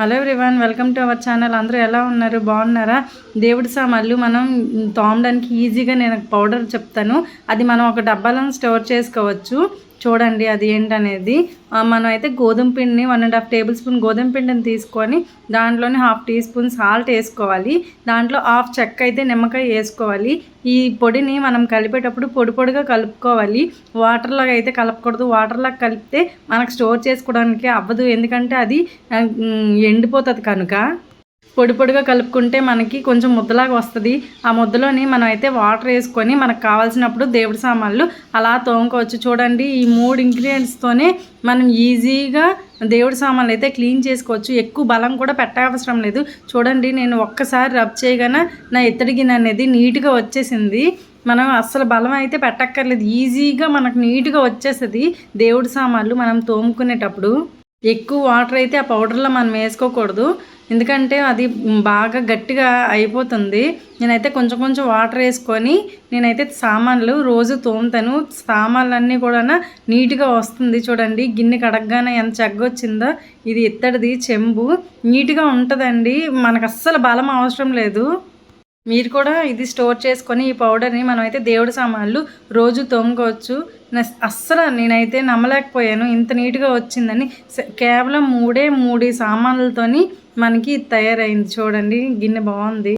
Hello everyone welcome to our channel. అందరూ ఎలా ఉన్నారు? బాగున్నారా? దేవుడి సామాన్లు మనం తోమడానికి ఈజీగా నేను పౌడర్ చెప్తాను. అది మనం ఒక డబ్బాలను స్టోర్ చేసుకోవచ్చు. చూడండి అది ఏంటనేది. మనం అయితే గోధుమ పిండిని one and half tablespoon గోధుమ పిండిని తీసుకొని దాంట్లోనే హాఫ్ టీ స్పూన్ సాల్ట్ వేసుకోవాలి. దాంట్లో హాఫ్ చెక్క అయితే నిమ్మకాయ వేసుకోవాలి. ఈ పొడిని మనం కలిపేటప్పుడు పొడి పొడిగా కలుపుకోవాలి. వాటర్లాగా అయితే కలపకూడదు. వాటర్లాగా కలిపితే మనకు స్టోర్ చేసుకోవడానికి అవ్వదు. ఎందుకంటే అది ఎండిపోతుంది కనుక. పొడి పొడిగా కలుపుకుంటే మనకి కొంచెం ముద్దలాగా వస్తుంది. ఆ ముద్దలోని మనం అయితే వాటర్ వేసుకొని మనకు కావాల్సినప్పుడు దేవుడి సామాన్లు అలా తోముకోవచ్చు. చూడండి ఈ మూడు ఇంగ్రీడియంట్స్తోనే మనం ఈజీగా దేవుడి సామాన్లు అయితే క్లీన్ చేసుకోవచ్చు. ఎక్కువ బలం కూడా పెట్టవసరం లేదు. చూడండి నేను ఒక్కసారి రబ్ చేయగానే నా ఎత్తడి గిన్నె అనేది నీట్గా వచ్చేసింది. మనం అస్సలు బలం అయితే పెట్టక్కర్లేదు. ఈజీగా మనకు నీట్గా వచ్చేస్తుంది దేవుడి సామాన్లు మనం తోముకునేటప్పుడు. ఎక్కువ వాటర్ అయితే ఆ పౌడర్లో మనం వేసుకోకూడదు. ఎందుకంటే అది బాగా గట్టిగా అయిపోతుంది. నేనైతే కొంచెం కొంచెం వాటర్ వేసుకొని నేనైతే సామాన్లు రోజు తోముతాను. సామాన్లన్నీ కూడా నీట్గా వస్తుంది చూడండి. గిన్నె కడగగానే ఎంత చెగ్గొచ్చిందో. ఇది ఇత్తడిది చెంబు. నీట్గా ఉంటుందండి. మనకు అస్సలు బలం అవసరం లేదు. మీరు కూడా ఇది స్టోర్ చేసుకొని ఈ పౌడర్ని మనం అయితే దేవుడి సామాన్లు రోజు తోముకోవచ్చు. అస్సలు నేనైతే నమ్మలేకపోయాను. ఇంత నీట్గా వచ్చిందని. కేవలం మూడే మూడు సామాన్లతోని మనకి తయారైంది చూడండి. గిన్నె బాగుంది.